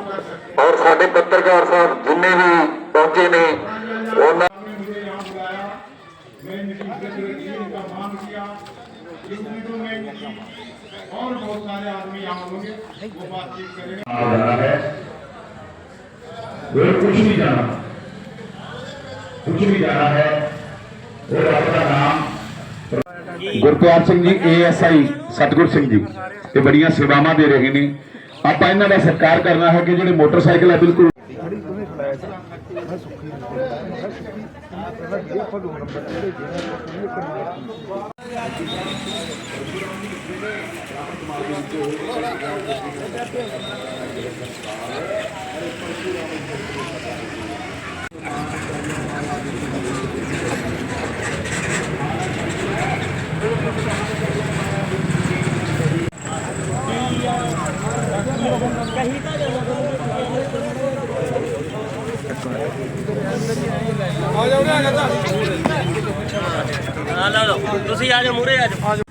ਔਰ ਸਾਡੇ ਪੱਤਰਕਾਰ ਸਾਹਿਬ ਜਿੰਨੇ ਵੀ ਪਹੁੰਚੇ ਨੇ ਉਹਨਾਂ हैं मुझे यहाँ बुलाया मैं मीटिंग से की इनका मान किया इस मीटिंग में मिली और बहुत सारे आदमी यहाँ होंगे वो बातचीत करेंगे आ रहा है वो कुछ नहीं जाना कुछ नहीं जाना है और आपका नाम ਗੁਰਪਿਆਰ ਸਿੰਘ ਜੀ ਏਐਸਆਈ ਸਤਗੁਰ ਸਿੰਘ ਜੀ ਇਹ ਬੜੀਆਂ ਸੇਵਾਵਾਂ ਦੇ ਰਹੇ ਨੇ ਆਪਾਂ ਇਹਨਾਂ ਦਾ ਸਤਿਕਾਰ ਕਰਨਾ ਹੈ ਕਿ ਜਿਹੜੇ ਮੋਟਰਸਾਈਕਲ ਹੈ ਬਿਲਕੁਲ ਆ ਲਓ ਲਓ ਤੁਸੀਂ ਆ ਜਾਓ ਮੂਰੇ ਆ ਜਾਓ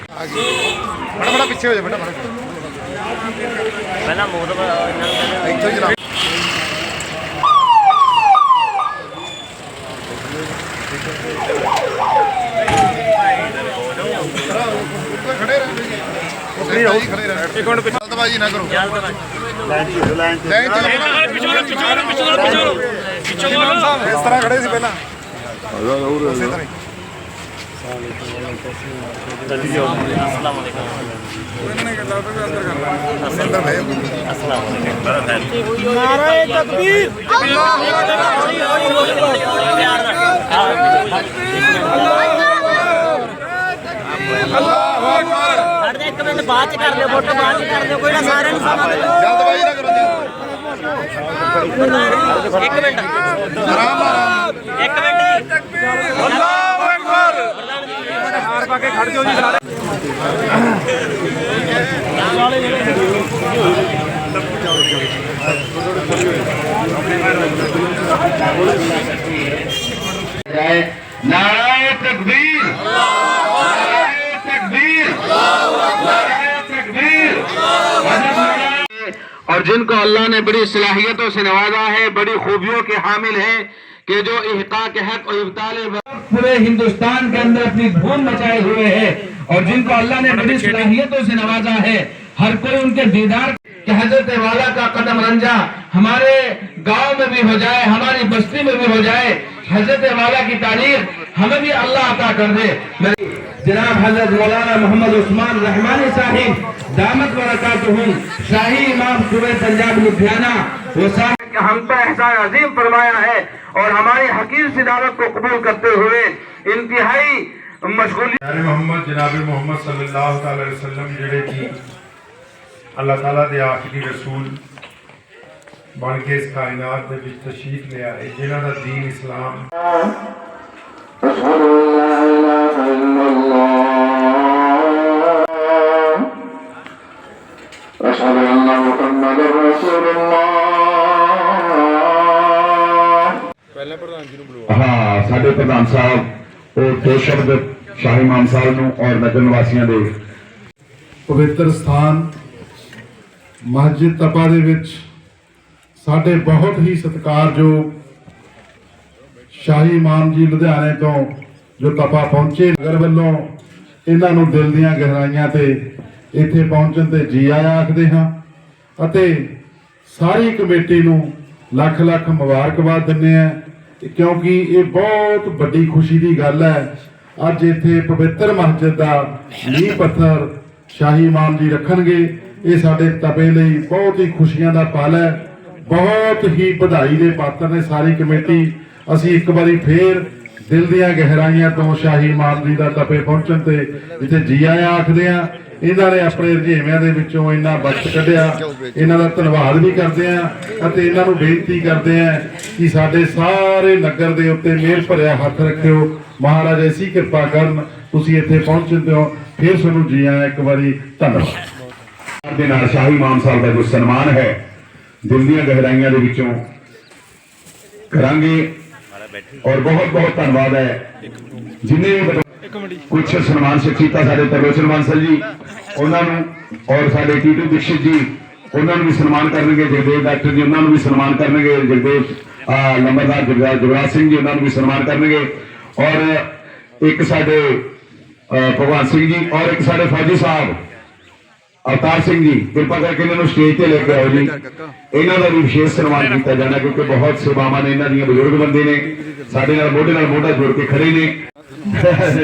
ਬੜਾ ਬੜਾ ਪਿੱਛੇ ਹੋ ਜਾ ਬੜਾ ਬੜਾ ਪਹਿਲਾਂ ਮੋਦ ਇਹਨਾਂ ਨੂੰ ਕਹਿੰਦੇ ਇੱਥੋਂ ਹੀ ਚਲਾ। ਖੜੇ ਰਹਿੰਦੇ ਇੱਕ ਮਿੰਟ ਜਲਦਬਾਜ਼ੀ ਨਾ ਕਰੋ। ਜਲਦ ਨਾਲ ਲਾਈਨ ਚ ਪਿਛੋਂ ਪਿਛੋਂ ਪਿਛੋਂ ਪਿਛੋਂ ਪਿਛੋਂ ਇਸ ਤਰ੍ਹਾਂ ਖੜੇ ਸੀ ਪਹਿਲਾਂ। ਉਸੇ ਤਰ੍ਹਾਂ ਹੀ। ਅਸਲਾਮ ਅਲੈਕੁਮ ਅੰਦਰ ਬਹਿ ਇੱਕ ਮਿੰਟ ਬਾਅਦ ਚ ਕਰ ਲਿਓ ਫੋਟੋ ਬਾਅਦ ਚ ਕਰ ਲਿਓ ਕੋਈ ਨਾ ਸਾਰਿਆਂ ਨੂੰ ਸਮਾਂ ਦਿਓ ਜਲਦਬਾਜ਼ੀ ਨਾ ਕਰੋ ਇੱਕ ਮਿੰਟ ਆਰਾਮ ਆਰਾਮ ਇੱਕ ਮਿੰਟ ਜੀ ਹਾਰ اور جن کو اللہ نے بڑی صلاحیتوں سے نوازا ہے بڑی خوبیوں کے حامل ہیں کہ جو احقاق حق اور ابتال پورے ہندوستان کے اندر اپنی دھوم مچائے ہوئے ہیں۔ اور جن کو اللہ نے بڑی صلاحیتوں سے نوازا ہے، ہر کوئی ان کے دیدار کہ حضرت والا کا قدم رنجا۔ ہمارے گاؤں میں بھی ہو جائے، ہماری بستی میں بھی ہو جائے۔ حضرت والا کی تعلیم ہمیں بھی اللہ عطا کر دے۔ جناب حضرت مولانا محمد عثمان رحمانی صاحب دامت برکاتہم شاہی امام صوبہ پنجاب لدھیانہ، وہ صاحب ہم پہ احسان عظیم فرمایا ہے اور ہماری حقیر سے دعوت کو قبول کرتے ہوئے انتہائی مشغولی۔ جناب محمد جناب محمد صلی اللہ علیہ وسلم، جڑے کی اللہ تعالیٰ دے آخری رسول ਬਣ ਕੇ ਇਸ ਕਾਇਨਾਤ ਦੇ ਵਿੱਚ ਤਸ਼ਰੀਫ ਲਿਆ ਹੈ ਜਿਨ੍ਹਾਂ ਦਾ دین ਇਸਲਾਮ أشهد أن لا إله إلا الله أشهد أن محمدا رسول الله ਹਾਂ ਸਾਡੇ ਪ੍ਰਧਾਨ ਸਾਹਿਬ ਉਹ ਦੋ ਸ਼ਬਦ ਸ਼ਾਹੀ ਇਮਾਮ ਸਾਹਿਬ ਨੂੰ ਔਰ ਨਗਰ ਨਿਵਾਸੀਆਂ ਦੇ ਪਵਿੱਤਰ ਸਥਾਨ ਮਸਜਿਦ ਤਪਾ ਦੇ ਵਿੱਚ ਸਾਡੇ ਬਹੁਤ ਹੀ ਸਤਿਕਾਰਯੋਗ ਸ਼ਾਹੀ ਇਮਾਮ ਜੀ ਲੁਧਿਆਣੇ ਤੋਂ ਜੋ ਤਪਾ ਪਹੁੰਚੇ ਨਗਰ ਵੱਲੋਂ ਇਹਨਾਂ ਨੂੰ ਦਿਲ ਦੀਆਂ ਗਹਿਰਾਈਆਂ ਤੇ ਇੱਥੇ ਪਹੁੰਚਣ ਤੇ ਜੀ ਆਇਆਂ ਆਖਦੇ ਹਾਂ ਅਤੇ ਸਾਰੀ ਕਮੇਟੀ ਨੂੰ ਲੱਖ ਲੱਖ ਮੁਬਾਰਕਬਾਦ ਦਿੰਦੇ ਆ ਕਿਉਂਕਿ ਇਹ ਬਹੁਤ ਵੱਡੀ ਖੁਸ਼ੀ ਦੀ ਗੱਲ ਹੈ। ਅੱਜ ਇੱਥੇ ਪਵਿੱਤਰ ਮਸਜਿਦ ਦਾ ਨੀਂਹ ਪੱਥਰ ਸ਼ਾਹੀ ਇਮਾਮ ਜੀ ਰੱਖਣਗੇ। ਇਹ ਸਾਡੇ ਤਪੇ ਲਈ ਬਹੁਤ ਹੀ ਖੁਸ਼ੀਆਂ ਦਾ ਪਲ ਹੈ। ਬਹੁਤ ਹੀ ਵਧਾਈ ਦੇ ਪਾਤਰ ਨੇ ਸਾਰੀ ਕਮੇਟੀ। ਅਸੀਂ ਇੱਕ ਵਾਰੀ ਫੇਰ ਦਿਲ ਦੀਆਂ ਗਹਿਰਾਈਆਂ ਤੋਂ ਸ਼ਾਹੀ ਇਮਾਮ ਜੀ ਦਾ ਤਪੇ ਪਹੁੰਚਣ ਤੇ ਜਿੱਥੇ ਜੀ ਆਇਆਂ ਆਖਦੇ ਆ, ਇਹਨਾਂ ਨੇ ਆਪਣੇ ਰੁਝੇਵਿਆਂ ਦੇ ਵਿੱਚੋਂ ਇੰਨਾ ਵਕਤ ਕੱਢਿਆ, ਇਹਨਾਂ ਦਾ ਧੰਨਵਾਦ ਵੀ ਕਰਦੇ ਆ ਅਤੇ ਇਹਨਾਂ ਨੂੰ ਬੇਨਤੀ ਕਰਦੇ ਆ ਕਿ ਸਾਡੇ ਸਾਰੇ ਨਗਰ ਦੇ ਉੱਤੇ ਮਿਹਰ ਭਰਿਆ ਹੱਥ ਰੱਖਿਓ। ਮਹਾਰਾਜ, ਐਸੀ ਕਿਰਪਾ ਕਰਨ ਤੁਸੀਂ ਇੱਥੇ ਪਹੁੰਚਦੇ ਹੋ ਫਿਰ ਤੁਹਾਨੂੰ ਜੀ ਆਇਆਂ ਇੱਕ ਵਾਰੀ ਧੰਨਵਾਦ। ਦੇ ਨਾਲ ਸ਼ਾਹੀ ਇਮਾਮ ਸਾਹਿਬ ਦਾ ਜੋ ਸਨਮਾਨ ਹੈ ਦਿਲ ਦੀਆਂ ਗਹਿਰਾਈਆਂ ਦੇ ਵਿੱਚੋਂ ਕਰਾਂਗੇ। ਔਰ ਬਹੁਤ ਬਹੁਤ ਧੰਨਵਾਦ ਹੈ। ਜਿਨੇ ਕੁਝ ਸਨਮਾਨ ਸ਼ਖਸੀਅਤਾਂ ਸਾਡੇ ਤਰਲੋਚਨ ਬਾਂਸਲ ਜੀ ਉਹਨਾਂ ਨੂੰ ਔਰ ਸਾਡੇ ਟੀਟੂ ਦੀਕਸ਼ਿਤ ਜੀ ਉਹਨਾਂ ਨੂੰ ਵੀ ਸਨਮਾਨ ਕਰਨਗੇ ਜਗਦੇਵ ਡਾਕਟਰ ਜੀ ਉਹਨਾਂ ਨੂੰ ਵੀ ਸਨਮਾਨ ਕਰਨਗੇ ਜਗਦੇਵ ਲੰਬਰਦਾਰ ਜਗਰਾ- ਜਗਰਾਜ ਸਿੰਘ ਜੀ ਉਹਨਾਂ ਨੂੰ ਵੀ ਸਨਮਾਨ ਕਰਨਗੇ। ਔਰ ਇੱਕ ਸਾਡੇ ਭਗਵਾਨ ਸਿੰਘ ਜੀ ਔਰ ਇੱਕ ਸਾਡੇ ਫੌਜੀ ਸਾਹਿਬ ਅਵਤਾਰ ਸਿੰਘ ਜੀ, ਕਿਰਪਾ ਕਰਕੇ ਇਹਨਾਂ ਨੂੰ ਸਟੇਜ ਤੇ ਲੈ ਕੇ ਆਓ ਜੀ। ਇਹਨਾਂ ਦਾ ਵੀ ਵਿਸ਼ੇਸ਼ ਸਨਮਾਨ ਕੀਤਾ ਜਾਣਾ ਕਿਉਂਕਿ ਬਹੁਤ ਸੇਵਾਵਾਂ ਨੇ, ਇਹਨਾਂ ਦੀਆਂ ਬਜ਼ੁਰਗ ਬੰਦੇ ਨੇ। ਸਾਡੇ ਨਾਲ ਮੋਢੇ ਨਾਲ ਮੋਢਾ ਜੋੜ ਕੇ ਖੜੇ ਨੇ।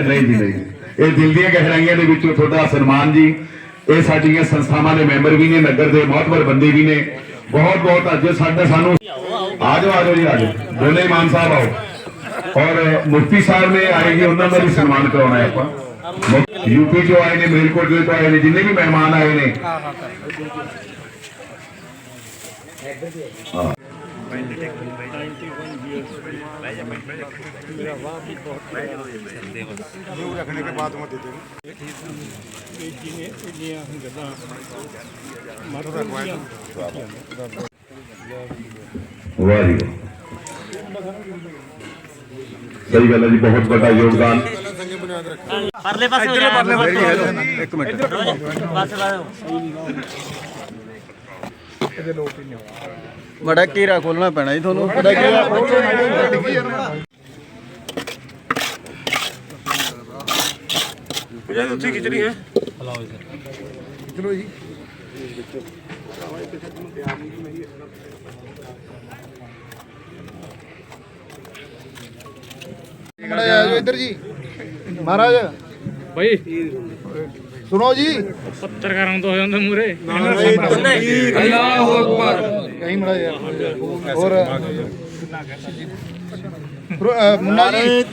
ਨਹੀਂ ਜੀ, ਨਹੀਂ ਇਹ ਦਿਲ ਦੀਆਂ ਗਹਿਰਾਈਆਂ ਦੇ ਵਿੱਚੋਂ ਤੁਹਾਡਾ ਸਨਮਾਨ ਜੀ। ਇਹ ਸਾਡੀਆਂ ਸੰਸਥਾਵਾਂ ਦੇ ਮੈਂਬਰ ਵੀ ਨੇ, ਨਗਰ ਦੇ ਮਹਤਵਰ ਬੰਦੇ ਵੀ ਨੇ। ਬਹੁਤ ਬਹੁਤ ਅੱਜ ਸਾਡੇ ਸਾਨੂੰ ਆਜੋ ਜਾਓ ਆ ਜਾਓ ਜੀ ਆ ਜਾਓ ਦੋਨੇ ਇਮਾਮ ਸਾਹਿਬ ਆਓ। ਔਰ ਮੁਫਤੀ ਸਾਹਿਬ ਨੇ ਆਏ ਜੀ, ਉਹਨਾਂ ਦਾ ਵੀ ਸਨਮਾਨ ਕਰਾਉਣਾ ਹੈ ਆਪਾਂ। ਯੂਪੀ ਚੋਂ ਆਏ ਨੇ ਮੇਲਕੋਟ ਤੋਂ ਆਏ ਨੇ ਜਿੰਨੇ ਵੀ ਮਹਿਮਾਨ ਆਏ ਨੇ ਵਾਹ ਜੀ ਵਾਹ। ਸਹੀ ਗੱਲ ਹੈ ਜੀ ਬਹੁਤ ਯੋਗਦਾਨ ਪਰਲੇ ਪਾਸੇ ਹੋ ਜਾ ਪਰਲੇ ਪਾਸੇ ਇੱਕ ਮਿੰਟ। ਬਸ ਬਸ। ਬੜਾ ਘੇਰਾ ਖੋਲਣਾ ਪੈਣਾ ਜੀ ਤੁਹਾਨੂੰ। ਬੜਾ ਘੇਰਾ ਇੱਧਰ ਜੀ। ਮਹਾਰਾਜ। ਭਾਈ ਸੁਣੋ ਜੀ। ਪੱਤਰਕਾਰਾਂ ਤੋਂ ਹੋ ਜਾਂਦੇ ਮੂਰੇ ਕਹੀਂ ਮੜਾ ਯਾਰ। ਹੋਰ ਮੁੰਨਾ ਜੀ।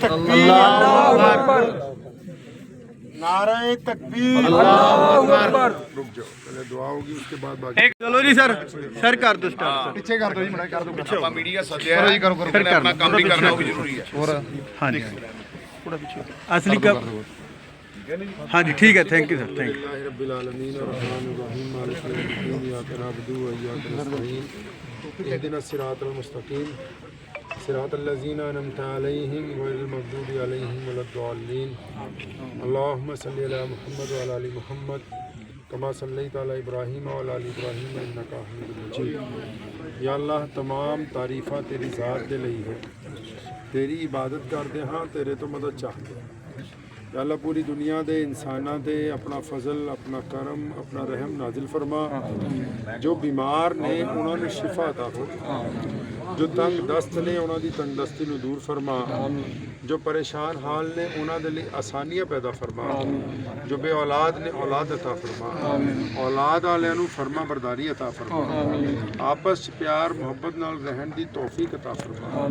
ਨਾਰੇ ਤਕਬੀਰ। ਚਲੋ ਜੀ ਸਰ ਸਰ ਕਰ ਦੋ ਸਟਾਰਟ ਪਿੱਛੇ ਕਰ ਦਿਓ ਜੀ ਮੜਾ ਕਰ ਪਿੱਛੇ ਆਪਾਂ ਮੀਡੀਆ ਸੱਦਿਆ। ਕਰੋ ਜੀ ਕਰੋ ਕਰੋ। ਆਪਣਾ ਕੰਮ ਵੀ ਕਰਨਾ ਵੀ ਜ਼ਰੂਰੀ تھوڑا پیچھے۔ اصلی کب؟ ہاں جی ٹھیک ہے thank you sir thank you رب العالمین الرحمن الرحیم مالک یوم الدین یا و یا اهدنا الصراط المستقیم صراط الذين انعمت عليهم غير المغضوب عليهم ولا الضالين اللهم صل على محمد وعلى ال محمد كما صليت على ابراہیم وعلى ال ابراہیم انك حميد مجيد یا اللہ تمام تعریفات تیری ذات دے لئی ہے۔ ਤੇਰੀ ਇਬਾਦਤ ਕਰਦੇ ਹਾਂ ਤੇਰੇ ਤੋਂ ਮਦਦ ਚਾਹਦੇ ਹਾਂ یا اللہ پوری دنیا دے انساناں دے اپنا فضل اپنا کرم اپنا رحم نازل فرما جو بیمار نے انہوں نے شفا عطا فرما ਜੋ ਤੰਗ ਦਸਤ ਨੇ ਉਹਨਾਂ ਦੀ ਤੰਗਦਸਤੀ ਨੂੰ ਦੂਰ ਫਰਮਾ ਜੋ ਪਰੇਸ਼ਾਨ ਹਾਲ ਨੇ, ਉਹਨਾਂ ਦੇ ਲਈ ਆਸਾਨੀਆਂ ਪੈਦਾ ਫਰਮਾ ਜੋ ਬੇ ਔਲਾਦ ਨੇ, ਔਲਾਦ عطا ਫਰਮਾ। ਔਲਾਦ ਵਾਲਿਆਂ ਨੂੰ ਫਰਮਾ ਬਰਦਾਰੀ عطا ਫਰਮਾ। ਆਪਸ ਵਿੱਚ ਪਿਆਰ, ਮੁਹੱਬਤ ਨਾਲ ਰਹਿਣ ਦੀ ਤੌਫੀਕ عطا ਫਰਮਾ।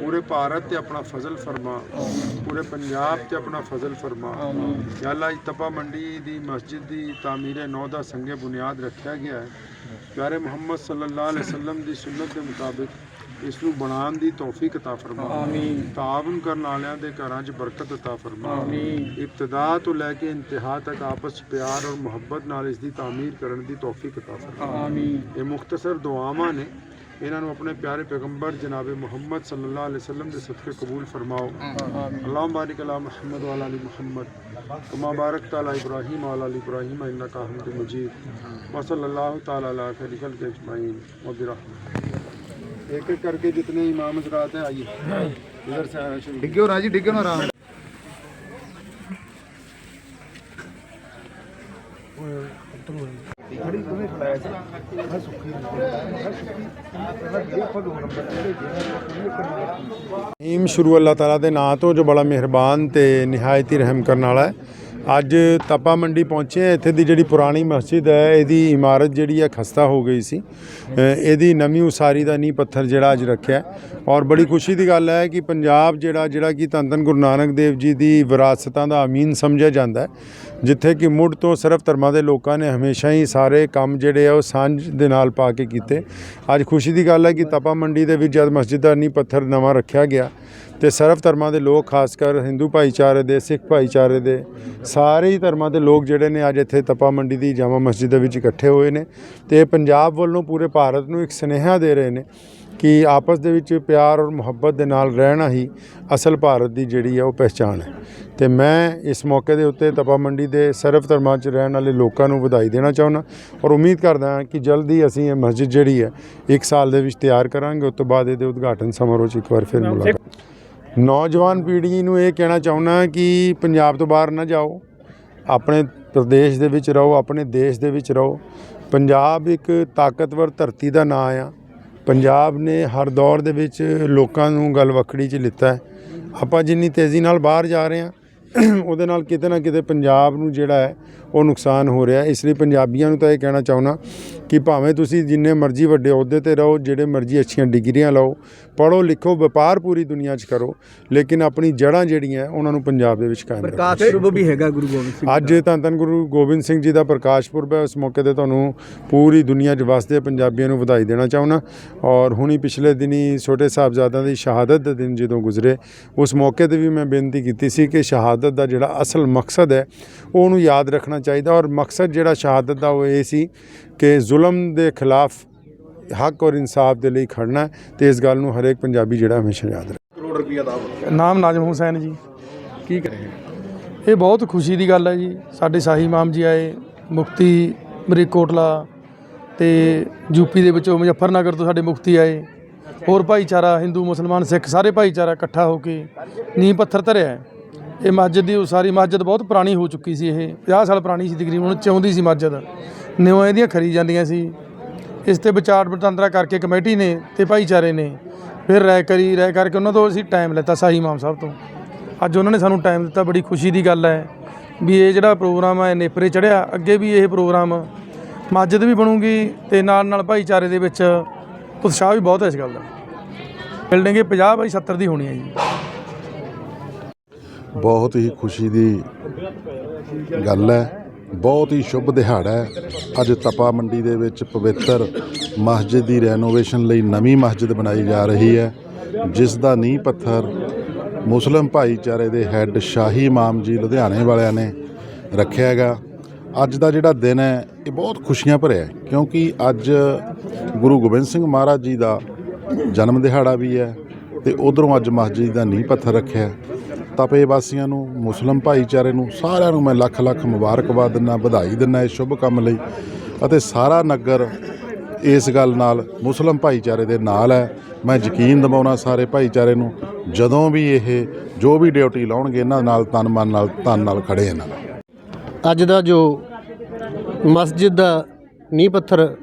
ਪੂਰੇ ਭਾਰਤ ਤੇ ਆਪਣਾ ਫਜ਼ਲ ਫਰਮਾ। ਪੂਰੇ ਪੰਜਾਬ ਤੇ ਆਪਣਾ ਫਜ਼ਲ ਫਰਮਾ। ਯਾ ਅੱਲਾ ਤਪਾ ਮੰਡੀ ਦੀ, ਮਸਜਿਦ ਦੀ ਤਾਮੀਰ ਨੌ ਦਾ ਸੰਗੇ ਬੁਨਿਆਦ ਰੱਖਿਆ ਗਿਆ ਹੈ। ਪਿਆਰੇ ਮੁਹੰਮਦ ਸੱਲੱਲਾਹੁ ਅਲੈहि ਵਸੱਲਮ ਦੀ ਸੁਨਨਤ ਦੇ ਮੁਤਾਬਿਕ ਇਸ ਨੂੰ ਬਣਾਉਣ ਦੀ ਤੌਫੀਕ عطا ਫਰਮਾ ਆਮੀਨ। ਤਾਵਨ ਕਰਨ ਵਾਲਿਆਂ ਦੇ ਘਰਾਂ 'ਚ ਬਰਕਤ عطا ਫਰਮਾ ਆਮੀਨ। ਇਬਤਦਾ ਤੋਂ ਲੈ ਕੇ ਇੰਤਹਾ ਤੱਕ ਆਪਸ ਪਿਆਰ ਔਰ ਮੁਹੱਬਤ ਨਾਲ ਇਸ ਦੀ ਤਾਮੀਰ ਕਰਨ ਦੀ ਤੌਫੀਕ عطا ਫਰਮਾ ਆਮੀਨ। ਇਹ ਮੁਖਤਸਰ ਦੁਆਵਾਂ ਨੇ। ਇਹਨਾਂ ਨੂੰ ਆਪਣੇ ਪਿਆਰੇ ਪੈਗੰਬਰ ਜਨਾਬ ਮੁਹੰਮਦ ਸੱਲੱਲਾਹੁ ਅਲੈਹਿ ਵਸੱਲਮ ਦੇ ਸਦਕੇ ਕਬੂਲ ਫਰਮਾਓ। ਅੱਲਾਹੁਮ ਬਾਰਿਕ ਅਲਾ ਮੁਹੰਮਦ ਵਾਲਾ ਅਲੀ ਮੁਹੰਮਦ। ਕਮਾ ਬਾਰਕ ਤਾਲਾ ਇਬਰਾਹੀਮ ਵਾਲਾ ਅਲੀ ਇਬਰਾਹੀਮ ਇਨਕਾ ਹਮਦ ਮਜੀਦ। ਵਸੱਲੱਲਾਹੁ ਤਾਲਾ ਅਲਾ ਖੈਰਿ ਖਲਕ ਇਜਮਾਈਨ ਵਬਿਰahmah एक एक करके जितने इमाम हजरात हैं आइए इधर से आना शुरू डिग्गे राजी डिग्गे ना राम ਈਮ ਸ਼ੁਰੂ ਅੱਲਾਹ ਤਾਲਾ ਦੇ ਨਾਂ ਤੋਂ ਜੋ ਬੜਾ ਮਿਹਰਬਾਨ ਤੇ ਨਿਹਾਇਤ ਹੀ ਰਹਿਮ ਕਰਨ ਵਾਲਾ ਹੈ ਅੱਜ ਤਪਾ ਮੰਡੀ ਪਹੁੰਚੇ ਹਾਂ। ਇੱਥੇ ਦੀ ਜਿਹੜੀ ਪੁਰਾਣੀ ਮਸਜਿਦ ਹੈ, ਇਹਦੀ ਇਮਾਰਤ ਜਿਹੜੀ ਹੈ ਖਸਤਾ ਹੋ ਗਈ ਸੀ। ਇਹਦੀ ਨਵੀਂ ਉਸਾਰੀ ਦਾ ਨੀਂਹ ਪੱਥਰ ਜਿਹੜਾ ਅੱਜ ਰੱਖਿਆ ਔਰ ਬੜੀ ਖੁਸ਼ੀ ਦੀ ਗੱਲ ਹੈ ਕਿ ਪੰਜਾਬ ਜਿਹੜਾ ਜਿਹੜਾ ਕਿ ਧੰਨ ਧੰਨ ਗੁਰੂ ਨਾਨਕ ਦੇਵ ਜੀ ਦੀ ਵਿਰਾਸਤਾਂ ਦਾ ਅਮੀਨ ਸਮਝਿਆ ਜਾਂਦਾ ਜਿੱਥੇ ਕਿ ਮੁੱਢ ਤੋਂ ਸਰਬ ਧਰਮਾਂ ਦੇ ਲੋਕਾਂ ਨੇ ਹਮੇਸ਼ਾ ਹੀ ਸਾਰੇ ਕੰਮ ਜਿਹੜੇ ਆ ਉਹ ਸਾਂਝ ਦੇ ਨਾਲ ਪਾ ਕੇ ਕੀਤੇ। ਅੱਜ ਖੁਸ਼ੀ ਦੀ ਗੱਲ ਹੈ ਕਿ ਤਪਾ ਮੰਡੀ ਦੇ ਵਿੱਚ ਜਦ ਮਸਜਿਦ ਦਾ ਨੀਂਹ ਪੱਥਰ ਨਵਾਂ ਰੱਖਿਆ ਗਿਆ ਤੇ ਸਰਬ ਧਰਮਾਂ ਦੇ ਲੋਕ ਖਾਸ ਕਰ ਹਿੰਦੂ ਭਾਈਚਾਰੇ ਦੇ ਸਿੱਖ ਭਾਈਚਾਰੇ ਦੇ ਸਾਰੇ ਹੀ ਧਰਮਾਂ ਦੇ ਲੋਕ ਜਿਹੜੇ ਨੇ ਅੱਜ ਇੱਥੇ ਤਪਾ ਮੰਡੀ ਦੀ ਜਾਮਾ ਮਸਜਿਦ ਦੇ ਵਿੱਚ ਇਕੱਠੇ ਹੋਏ ਨੇ ਤੇ ਪੰਜਾਬ ਵੱਲੋਂ ਪੂਰੇ ਭਾਰਤ ਨੂੰ ਇੱਕ ਸੁਨੇਹਾ ਦੇ ਰਹੇ ਨੇ ਕਿ ਆਪਸ ਦੇ ਵਿੱਚ ਪਿਆਰ ਔਰ ਮੁਹੱਬਤ ਦੇ ਨਾਲ ਰਹਿਣਾ ਹੀ ਅਸਲ ਭਾਰਤ ਦੀ ਜਿਹੜੀ ਹੈ ਉਹ ਪਹਿਚਾਣ ਹੈ। ਤੇ ਮੈਂ ਇਸ ਮੌਕੇ ਦੇ ਉੱਤੇ ਤਪਾ ਮੰਡੀ ਦੇ ਸਰਬ ਧਰਮਾਂ 'ਚ ਰਹਿਣ ਵਾਲੇ ਲੋਕਾਂ ਨੂੰ ਵਧਾਈ ਦੇਣਾ ਚਾਹੁੰਦਾ ਔਰ ਉਮੀਦ ਕਰਦਾ ਹਾਂ ਕਿ ਜਲਦੀ ਅਸੀਂ ਇਹ ਮਸਜਿਦ ਜਿਹੜੀ ਹੈ ਇੱਕ ਸਾਲ ਦੇ ਵਿੱਚ ਤਿਆਰ ਕਰਾਂਗੇ ਉਸ ਤੋਂ ਬਾਅਦ ਇਹਦੇ ਉਦਘਾਟਨ ਸਮਾਰੋਹ 'ਚ ਇੱਕ ਵਾਰ ਫਿਰ ਮੁਲਾਕਾਤ ਨੌਜਵਾਨ ਪੀੜ੍ਹੀ ਨੂੰ ਇਹ ਕਹਿਣਾ ਚਾਹੁੰਦਾ ਕਿ ਪੰਜਾਬ ਤੋਂ ਬਾਹਰ ਨਾ ਜਾਓ, ਆਪਣੇ ਪ੍ਰਦੇਸ਼ ਦੇ ਵਿੱਚ ਰਹੋ, ਆਪਣੇ ਦੇਸ਼ ਦੇ ਵਿੱਚ ਰਹੋ। ਪੰਜਾਬ ਇੱਕ ਤਾਕਤਵਰ ਧਰਤੀ ਦਾ ਨਾਂ ਆ। ਪੰਜਾਬ ਨੇ ਹਰ ਦੌਰ ਦੇ ਵਿੱਚ ਲੋਕਾਂ ਨੂੰ ਗੱਲ ਵੱਖੜੀ 'ਚ ਲਿੱਤਾ ਆਪਾਂ ਜਿੰਨੀ ਤੇਜ਼ੀ ਨਾਲ ਬਾਹਰ ਜਾ ਰਹੇ ਹਾਂ, ਉਹਦੇ ਨਾਲ ਕਿਤੇ ਨਾ ਕਿਤੇ ਪੰਜਾਬ ਨੂੰ ਜਿਹੜਾ ਹੈ, ਉਹ ਨੁਕਸਾਨ ਹੋ ਰਿਹਾ ਇਸ ਲਈ ਪੰਜਾਬੀਆਂ ਨੂੰ ਤਾਂ ਇਹ ਕਹਿਣਾ ਚਾਹੁੰਦਾ ਕਿ ਭਾਵੇਂ ਤੁਸੀਂ ਜਿੰਨੇ ਮਰਜ਼ੀ ਵੱਡੇ ਅਹੁਦੇ ਤੇ ਰਹੋ, ਜਿਹੜੇ ਮਰਜ਼ੀ ਅੱਛੀਆਂ ਡਿਗਰੀਆਂ ਲਓ ਪੜ੍ਹੋ ਲਿਖੋ ਵਪਾਰ ਪੂਰੀ ਦੁਨੀਆ 'ਚ ਕਰੋ ਲੇਕਿਨ ਆਪਣੀ ਜੜ੍ਹਾਂ ਜਿਹੜੀਆਂ ਉਹਨਾਂ ਨੂੰ ਪੰਜਾਬ ਦੇ ਵਿੱਚ ਕਾਇਮ ਰੱਖੋ। ਪ੍ਰਕਾਸ਼ ਪੁਰਬ ਵੀ ਹੈਗਾ ਗੁਰੂ ਗੋਬਿੰਦ ਸਿੰਘ ਅੱਜ ਧੰਨ ਧੰਨ ਗੁਰੂ ਗੋਬਿੰਦ ਸਿੰਘ ਜੀ ਦਾ ਪ੍ਰਕਾਸ਼ ਪੁਰਬ ਹੈ। ਉਸ ਮੌਕੇ ਤੇ ਤੁਹਾਨੂੰ ਪੂਰੀ ਦੁਨੀਆ 'ਚ ਵਸਦੇ ਪੰਜਾਬੀਆਂ ਨੂੰ ਵਧਾਈ ਦੇਣਾ ਚਾਹੁੰਦਾ ਔਰ ਹੁਣੀ ਪਿਛਲੇ ਦਿਨੀ ਛੋਟੇ ਸਾਹਿਬਜ਼ਾਦਿਆਂ ਦੀ ਸ਼ਹਾਦਤ ਦੇ ਦਿਨ ਜਦੋਂ ਗੁਜ਼ਰੇ ਉਸ ਮੌਕੇ ਤੇ ਵੀ ਮੈਂ ਬੇਨਤੀ ਕੀਤੀ ਸੀ ਕਿ ਸ਼ਹਾਦਤ ਦਾ ਜਿਹੜਾ ਅਸਲ ਮਕਸਦ ਹੈ ਉਹ ਉਹਨੂੰ ਯਾਦ ਰੱਖਣਾ ਚਾਹੀਦਾ। ਔਰ ਮਕਸਦ ਜਿਹੜਾ ਸ਼ਹਾਦਤ ਦਾ ਉਹ ਇਹ ਸੀ ਕਿ ਜ਼ੁਲਮ ਦੇ ਖਿਲਾਫ ਹੱਕ ਔਰ ਇਨਸਾਫ ਦੇ ਲਈ ਖੜਨਾ ਤੇ ਇਸ ਗੱਲ ਨੂੰ ਹਰੇਕ ਪੰਜਾਬੀ ਜਿਹੜਾ ਹਮੇਸ਼ਾ ਯਾਦ ਰੱਖੇ। ਨਾਮ ਨਾਜਮ ਹੁਸੈਨ ਜੀ। ਕੀ ਕਰੇ ਇਹ ਬਹੁਤ ਖੁਸ਼ੀ ਦੀ ਗੱਲ ਹੈ ਜੀ। ਸਾਡੇ ਸ਼ਾਹੀ ਇਮਾਮ ਜੀ ਆਏ ਮੁਫਤੀ ਮਰੀਕੋਟਲਾ ਤੇ ਯੂਪੀ ਦੇ ਵਿੱਚੋਂ ਮੁਜ਼ੱਫਰਨਗਰ ਤੋਂ ਸਾਡੇ ਮੁਫਤੀ ਆਏ। ਹੋਰ ਭਾਈਚਾਰਾ ਹਿੰਦੂ ਮੁਸਲਮਾਨ ਸਿੱਖ ਸਾਰੇ ਭਾਈਚਾਰਾ ਇਕੱਠਾ ਹੋ ਕੇ ਨੀਂਹ ਪੱਥਰ ਧਰਿਆ ਹੈ। ਇਹ ਮਸਜਿਦ ਦੀ ਉਸਾਰੀ ਮਸਜਿਦ ਬਹੁਤ ਪੁਰਾਣੀ ਹੋ ਚੁੱਕੀ ਸੀ ਇਹ। 50 ਸਾਲ ਪੁਰਾਣੀ ਸੀ ਤਕਰੀਬਨ ਹੁਣ ਚਾਹੁੰਦੀ ਸੀ ਮਸਜਿਦ। ਨਿਉਂ ਇਹਦੀਆਂ ਖਰੀ ਜਾਂਦੀਆਂ ਸੀ। ਇਸ ਤੇ ਵਿਚਾਰ ਵਟਾਂਦਰਾ ਕਰਕੇ ਕਮੇਟੀ ਨੇ ਤੇ ਭਾਈਚਾਰੇ ਨੇ ਫਿਰ ਰਾਇ ਕਰੀ ਰਾਇ ਕਰਕੇ ਉਹਨਾਂ ਤੋਂ ਅਸੀਂ ਟਾਈਮ ਲੈਤਾ ਸਾਹੀ ਇਮਾਮ ਸਾਹਿਬ ਤੋਂ। ਅੱਜ ਉਹਨਾਂ ਨੇ ਸਾਨੂੰ ਟਾਈਮ ਦਿੱਤਾ, ਬੜੀ ਖੁਸ਼ੀ ਦੀ ਗੱਲ ਹੈ ਵੀ ਇਹ ਜਿਹੜਾ ਪ੍ਰੋਗਰਾਮ ਹੈ, ਨੇਪਰੇ ਚੜਿਆ ਅੱਗੇ ਵੀ ਇਹ ਪ੍ਰੋਗਰਾਮ ਮਸਜਿਦ ਵੀ ਬਣੂਗੀ ਤੇ ਨਾਲ ਨਾਲ ਭਾਈਚਾਰੇ ਦੇ ਵਿੱਚ ਉਤਸ਼ਾਹ ਵੀ ਬਹੁਤ ਹੈ ਇਸ ਗੱਲ ਦਾ। ਬਿਲਡਿੰਗ ਇਹ 50 ਬਾਈ 70 ਦੀ ਹੋਣੀ ਹੈ ਜੀ। ਬਹੁਤ ਹੀ ਖੁਸ਼ੀ ਦੀ ਗੱਲ ਹੈ। ਬਹੁਤ ਹੀ ਸ਼ੁਭ ਦਿਹਾੜਾ ਹੈ। ਅੱਜ ਤਪਾ ਮੰਡੀ ਦੇ ਵਿੱਚ ਪਵਿੱਤਰ ਮਸਜਿਦ ਦੀ ਰੈਨੋਵੇਸ਼ਨ ਲਈ ਨਵੀਂ ਮਸਜਿਦ ਬਣਾਈ ਜਾ ਰਹੀ ਹੈ, ਜਿਸ ਦਾ ਨੀਂਹ ਪੱਥਰ ਮੁਸਲਿਮ ਭਾਈਚਾਰੇ ਦੇ ਹੈੱਡ ਸ਼ਾਹੀ ਇਮਾਮ ਜੀ ਲੁਧਿਆਣੇ ਵਾਲਿਆਂ ਨੇ ਰੱਖਿਆ ਹੈਗਾ। ਅੱਜ ਦਾ ਜਿਹੜਾ ਦਿਨ ਹੈ, ਇਹ ਬਹੁਤ ਖੁਸ਼ੀਆਂ ਭਰਿਆ ਹੈ, ਕਿਉਂਕਿ ਅੱਜ ਗੁਰੂ ਗੋਬਿੰਦ ਸਿੰਘ ਮਹਾਰਾਜ ਜੀ ਦਾ ਜਨਮ ਦਿਹਾੜਾ ਵੀ ਹੈ ਤੇ ਉਧਰੋਂ ਅੱਜ ਮਸਜਿਦ ਦਾ ਨੀਂਹ ਪੱਥਰ ਰੱਖਿਆ ਤਪੇ ਵਾਸੀਆਂ ਨੂੰ, ਮੁਸਲਿਮ ਭਾਈਚਾਰੇ ਨੂੰ ਸਾਰਿਆਂ ਨੂੰ ਮੈਂ ਲੱਖ ਲੱਖ ਮੁਬਾਰਕਬਾਦ ਦਿੰਦਾ, ਵਧਾਈ ਦਿੰਦਾ ਇਸ ਸ਼ੁਭ ਕੰਮ ਲਈ ਅਤੇ ਸਾਰਾ ਨਗਰ ਇਸ ਗੱਲ ਨਾਲ ਮੁਸਲਿਮ ਭਾਈਚਾਰੇ ਦੇ ਨਾਲ ਹੈ। ਮੈਂ ਯਕੀਨ ਦਿਵਾਉਣਾ ਸਾਰੇ ਭਾਈਚਾਰੇ ਨੂੰ, ਜਦੋਂ ਵੀ ਇਹ ਜੋ ਵੀ ਡਿਊਟੀ ਲਾਉਣਗੇ, ਇਹਨਾਂ ਨਾਲ ਤਨ ਮਨ ਨਾਲ ਤਨ ਨਾਲ ਖੜੇ ਇਹਨਾਂ ਅੱਜ ਦਾ ਜੋ ਮਸਜਿਦ ਦਾ ਨੀਂਹ ਪੱਥਰ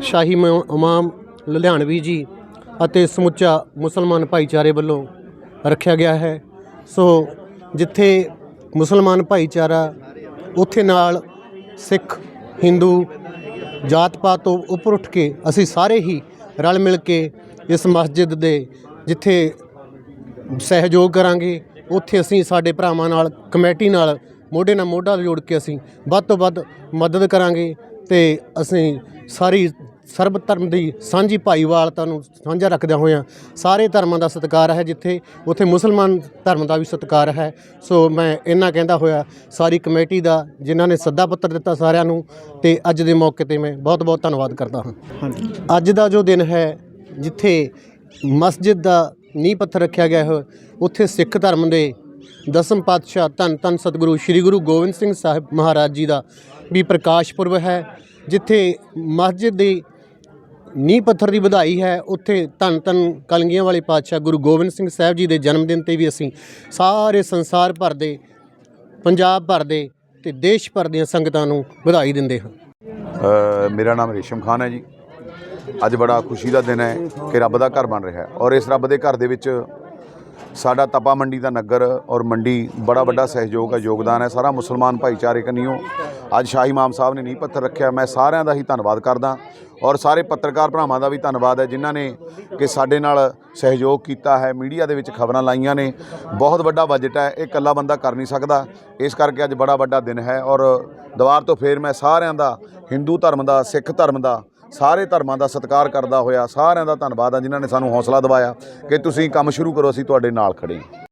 ਸ਼ਾਹੀ ਇਮਾ- ਇਮਾਮ ਲੁਧਿਆਣਵੀ ਜੀ ਅਤੇ ਸਮੁੱਚਾ ਮੁਸਲਮਾਨ ਭਾਈਚਾਰੇ ਵੱਲੋਂ ਰੱਖਿਆ ਗਿਆ ਹੈ। ਸੋ ਜਿੱਥੇ ਮੁਸਲਮਾਨ ਭਾਈਚਾਰਾ, ਉੱਥੇ ਨਾਲ ਸਿੱਖ, ਹਿੰਦੂ ਜਾਤ ਪਾਤ ਤੋਂ ਉੱਪਰ ਉੱਠ ਕੇ ਅਸੀਂ ਸਾਰੇ ਹੀ ਰਲ ਮਿਲ ਕੇ ਇਸ ਮਸਜਿਦ ਦੇ ਜਿੱਥੇ ਸਹਿਯੋਗ ਕਰਾਂਗੇ, ਉੱਥੇ ਅਸੀਂ ਸਾਡੇ ਭਰਾਵਾਂ ਨਾਲ, ਕਮੇਟੀ ਨਾਲ, ਮੋਢੇ ਨਾਲ ਮੋਢਾ ਜੋੜ ਕੇ ਅਸੀਂ ਵੱਧ ਤੋਂ ਵੱਧ ਮਦਦ ਕਰਾਂਗੇ ਤੇ ਅਸੀਂ ਸਾਰੀ ਸਰਬ ਧਰਮ ਦੀ ਸਾਂਝੀ ਭਾਈਵਾਲਤਾ ਨੂੰ ਸਾਂਝਾ ਰੱਖਦਿਆਂ ਹੋਇਆਂ ਸਾਰੇ ਧਰਮਾਂ ਦਾ ਸਤਿਕਾਰ ਹੈ ਜਿੱਥੇ ਉੱਥੇ ਮੁਸਲਮਾਨ ਧਰਮ ਦਾ ਵੀ ਸਤਿਕਾਰ ਹੈ। ਸੋ ਮੈਂ ਇਹਨਾਂ ਕਹਿੰਦਾ ਹੋਇਆ ਸਾਰੀ ਕਮੇਟੀ ਦਾ ਜਿਨ੍ਹਾਂ ਨੇ ਸੱਦਾ ਪੱਤਰ ਦਿੱਤਾ ਸਾਰਿਆਂ ਨੂੰ ਤੇ ਅੱਜ ਦੇ ਮੌਕੇ ਤੇ ਮੈਂ ਬਹੁਤ ਬਹੁਤ ਧੰਨਵਾਦ ਕਰਦਾ ਹਾਂ। ਅੱਜ ਦਾ ਜੋ ਦਿਨ ਹੈ ਜਿੱਥੇ ਮਸਜਿਦ ਦਾ ਨੀਂਹ ਪੱਥਰ ਰੱਖਿਆ ਗਿਆ ਹੈ ਉੱਥੇ ਸਿੱਖ ਧਰਮ ਦੇ ਦਸਮ ਪਾਤਸ਼ਾਹ ਧੰਨ ਧੰਨ ਸਤਿਗੁਰੂ ਸ੍ਰੀ ਗੁਰੂ ਗੋਬਿੰਦ ਸਿੰਘ ਸਾਹਿਬ ਮਹਾਰਾਜ ਜੀ ਦਾ ਵੀ ਪ੍ਰਕਾਸ਼ ਪੁਰਬ ਹੈ ਜਿੱਥੇ ਮਸਜਿਦ ਦੀ ਨੀਂਹ ਪੱਥਰ ਦੀ ਵਧਾਈ ਹੈ। ਉੱਥੇ ਧੰਨ ਧੰਨ ਕਲਗੀਆਂ ਵਾਲੇ ਪਾਤਸ਼ਾਹ ਗੁਰੂ ਗੋਬਿੰਦ ਸਿੰਘ ਸਾਹਿਬ ਜੀ ਦੇ ਜਨਮ ਦਿਨ ਤੇ ਵੀ ਅਸੀਂ ਸਾਰੇ ਸੰਸਾਰ ਭਰ ਦੇ, ਪੰਜਾਬ ਭਰ ਦੇ ਤੇ ਦੇਸ਼ ਭਰ ਦੀਆਂ ਸੰਗਤਾਂ ਨੂੰ ਵਧਾਈ ਦਿੰਦੇ ਹਾਂ। ਮੇਰਾ ਨਾਮ ਰੇਸ਼ਮ ਖਾਨ ਹੈ ਜੀ। ਅੱਜ ਬੜਾ ਖੁਸ਼ੀ ਦਾ ਦਿਨ ਹੈ ਕਿ ਰੱਬ ਦਾ ਘਰ ਬਣ ਰਿਹਾ ਹੈ। ਔਰ ਇਸ ਰੱਬ ਦੇ ਘਰ ਦੇ ਵਿੱਚ ਸਾਡਾ ਤਪਾ ਮੰਡੀ ਦਾ ਨਗਰ ਔਰ ਮੰਡੀ ਬੜਾ ਵੱਡਾ ਸਹਿਯੋਗ ਹੈ, ਯੋਗਦਾਨ ਹੈ। ਸਾਰਾ ਮੁਸਲਮਾਨ ਭਾਈਚਾਰੇ ਕਨੀਓ, ਅੱਜ ਸ਼ਾਹੀ ਇਮਾਮ ਸਾਹਿਬ ਨੇ ਨੀਂਹ ਪੱਥਰ ਰੱਖਿਆ। ਮੈਂ ਸਾਰਿਆਂ ਦਾ ਹੀ ਧੰਨਵਾਦ ਕਰਦਾ ਔਰ ਸਾਰੇ ਪੱਤਰਕਾਰ ਭਰਾਵਾਂ ਦਾ ਵੀ ਧੰਨਵਾਦ ਹੈ, ਜਿਨ੍ਹਾਂ ਨੇ ਕਿ ਸਾਡੇ ਨਾਲ ਸਹਿਯੋਗ ਕੀਤਾ ਹੈ। ਮੀਡੀਆ ਦੇ ਵਿੱਚ ਖਬਰਾਂ ਲਾਈਆਂ ਨੇ। ਬਹੁਤ ਵੱਡਾ ਬਜਟ ਹੈ, ਇਹ ਇਕੱਲਾ ਬੰਦਾ ਕਰ ਨਹੀਂ ਸਕਦਾ। ਇਸ ਕਰਕੇ ਅੱਜ ਬੜਾ ਵੱਡਾ ਦਿਨ ਹੈ ਔਰ ਦੁਬਾਰ ਤੋਂ ਫੇਰ ਮੈਂ ਸਾਰਿਆਂ ਦਾ, ਹਿੰਦੂ ਧਰਮ ਦਾ, ਸਿੱਖ ਧਰਮ ਦਾ ਸਾਰੇ ਧਰਮਾਂ ਦਾ ਸਤਿਕਾਰ ਕਰਦਾ ਹੋਇਆ, ਸਾਰਿਆਂ ਦਾ ਧੰਨਵਾਦ ਹੈ ਜਿਨ੍ਹਾਂ ਨੇ ਸਾਨੂੰ ਹੌਸਲਾ ਦਿਵਾਇਆ ਕਿ ਤੁਸੀਂ ਕੰਮ ਸ਼ੁਰੂ ਕਰੋ, ਅਸੀਂ ਤੁਹਾਡੇ ਨਾਲ ਖੜੇ ਹਾਂ।